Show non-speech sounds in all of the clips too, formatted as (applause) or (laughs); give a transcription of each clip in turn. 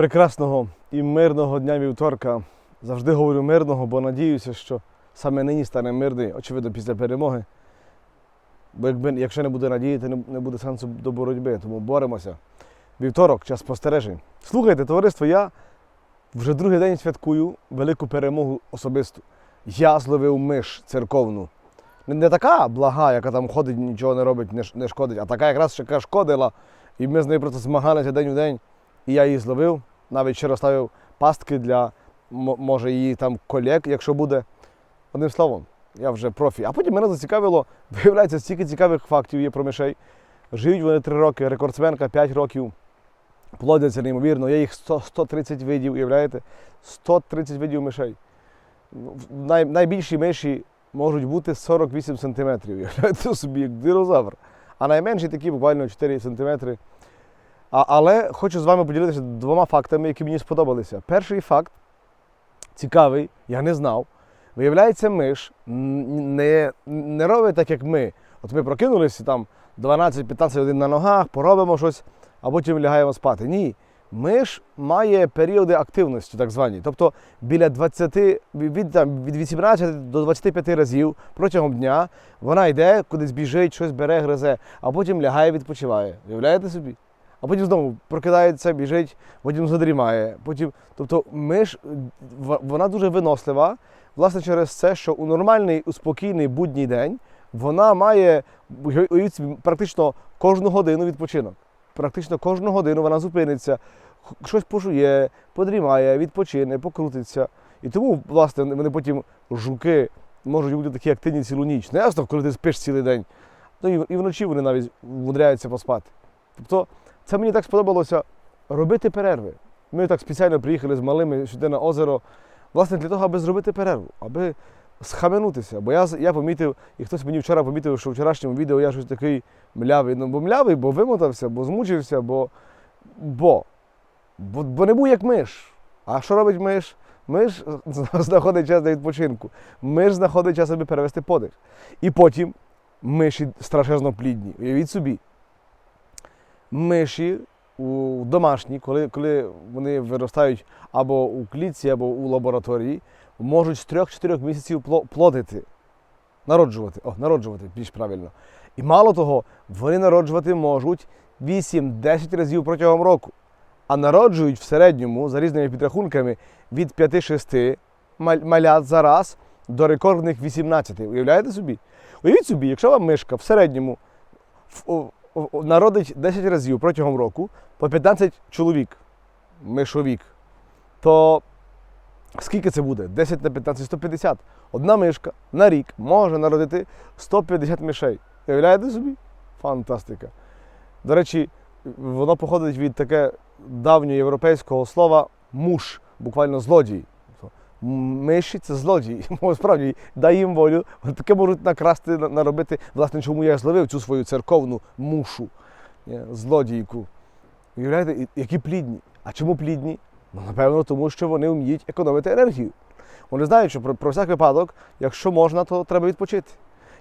прекрасного і мирного дня вівторка. Завжди говорю мирного, бо надіюся, що саме нині стане мирний, очевидно, після перемоги. Бо якби, якщо не буде надії, то не, буде сенсу до боротьби, тому боремося. Вівторок, час спостережень. Слухайте, товариство, я вже другий день святкую велику перемогу особисту. Я зловив миш церковну. Не, не така блага, яка там ходить, нічого не робить, не, не шкодить, а така якраз яка шкодила. І ми з нею просто змагалися день у день. І я її зловив, навіть ще розставив пастки для, може, її там колег, якщо буде. Одним словом, я вже профі. А потім мене зацікавило, виявляється, стільки цікавих фактів є про мишей. Живуть вони 3 роки, рекордсменка 5 років. Плодяться неймовірно. Є їх 100, 130 видів, уявляєте? 130 видів мишей. Най, найбільші миші можуть бути 48 сантиметрів. Уявляєте собі, як динозавр. А найменші такі буквально 4 сантиметри. А, але хочу з вами поділитися двома фактами, які мені сподобалися. Перший факт цікавий, я не знав. Виявляється, миш не, не робить так, як ми. От ми прокинулися там 12-15 годин на ногах, поробимо щось, а потім лягаємо спати. Ні. Миш має періоди активності, так звані. Тобто біля 20, від, там, від 18 до 25 разів протягом дня вона йде, кудись біжить, щось бере, гризе, а потім лягає, відпочиває. Уявляєте собі? А потім знову прокидається, біжить, потім задрімає. Потім, тобто миш, в- вона дуже винослива, власне, через це, що у нормальний, у спокійний будній день вона має практично кожну годину відпочинок. Практично кожну годину вона зупиниться, щось пожує, подрімає, відпочине, покрутиться. І тому, власне, вони потім жуки можуть бути такі активні цілу ніч. Не ясно, коли ти спиш цілий день. Ну і вночі вони навіть вмудряються поспати. Тобто, це мені так сподобалося робити перерви. Ми так спеціально приїхали з малими сюди на озеро, власне, для того, аби зробити перерву, аби схаменутися. Бо я, я помітив, і хтось мені вчора помітив, що в вчорашньому відео я щось такий млявий. Ну, бо млявий, бо вимотався, бо змучився, бо. Бо. Бо, бо не був як миш. А що робить миш? Миш (laughs) знаходить час для відпочинку. Миш знаходить час, аби перевести подих. І потім миші страшезно плідні. Уявіть собі. Миші у домашні, коли, коли вони виростають або у клітці, або у лабораторії, можуть з 3-4 місяців пло- плодити, народжувати. О, народжувати більш правильно. І мало того, вони народжувати можуть 8-10 разів протягом року. А народжують в середньому, за різними підрахунками, від 5-6 малят за раз до рекордних 18. Уявляєте собі? Уявіть собі, якщо вам мишка в середньому в- народить 10 разів протягом року по 15 чоловік, мишовік, то скільки це буде? 10 на 15 150. Одна мишка на рік може народити 150 мишей. Уявляєте собі? Фантастика. До речі, воно походить від таке давньоєвропейського слова муш, буквально злодій. Миші це злодії. Справді, дай їм волю, таке можуть накрасти, наробити. Власне, чому я зловив цю свою церковну мушу, злодійку. Уявляєте, які плідні. А чому плідні? Ну, напевно, тому що вони вміють економити енергію. Вони знають, що про, про всяк випадок, якщо можна, то треба відпочити.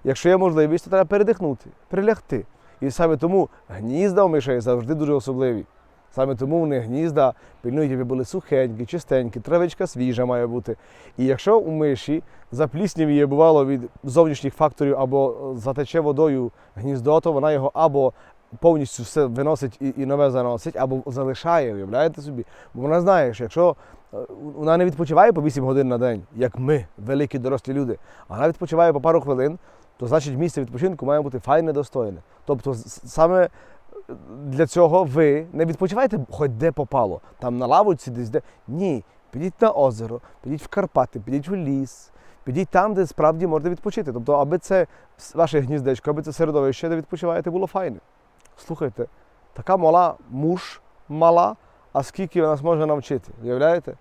Якщо є можливість, то треба передихнути, прилягти. І саме тому гнізда у мишей завжди дуже особливі. Саме тому вони гнізда пильнують, аби були сухенькі, чистенькі, травичка свіжа має бути. І якщо у миші запліснівіє бувало від зовнішніх факторів або затече водою гніздо, то вона його або повністю все виносить і, і нове заносить, або залишає, уявляєте собі? Бо вона знає, що якщо е, вона не відпочиває по 8 годин на день, як ми, великі дорослі люди, а вона відпочиває по пару хвилин, то значить місце відпочинку має бути файне, достойне. Тобто, саме е, для цього ви не відпочивайте хоч де попало, там на лавочці, десь де. Ні, підіть на озеро, підіть в Карпати, підіть у ліс, підіть там, де справді можете відпочити. Тобто, аби це ваше гніздечко, аби це середовище, де відпочиваєте, було файне. Слухайте, така мала муж мала, а скільки вона нас навчити, уявляєте?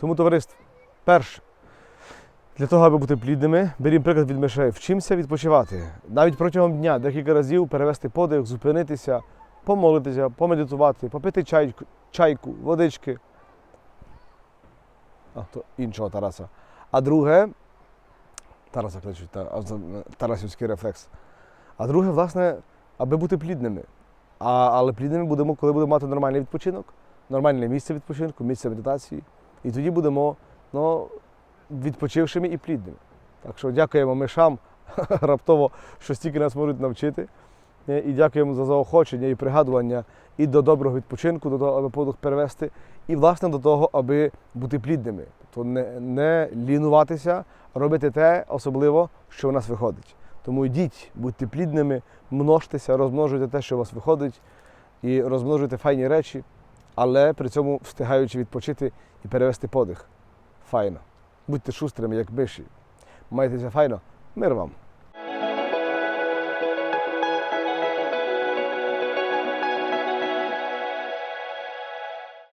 Тому, товариство, перше, для того, аби бути плідними, берімо приклад від мишей, вчимося відпочивати. Навіть протягом дня декілька разів перевести подих, зупинитися, помолитися, помедитувати, попити чайку, чайку, водички. А, то іншого Тараса. А друге, Тараса кличуть, та- Тарасівський рефлекс. А друге, власне, аби бути плідними. А, але плідними будемо, коли будемо мати нормальний відпочинок. нормальне місце відпочинку, місце медитації. І тоді будемо ну, відпочившими і плідними. Так що дякуємо мишам (laughs) раптово, що стільки нас можуть навчити. Е, І дякуємо за заохочення і пригадування і до доброго відпочинку, до того, аби подих перевести, і власне до того, аби бути плідними. Тобто не, не лінуватися, робити те, особливо, що в нас виходить. Тому йдіть, будьте плідними, множтеся, розмножуйте те, що у вас виходить, і розмножуйте файні речі, але при цьому встигаючи відпочити і перевести подих. Файно. Будьте шустрими, як миші. Майтеся файно. Мир вам!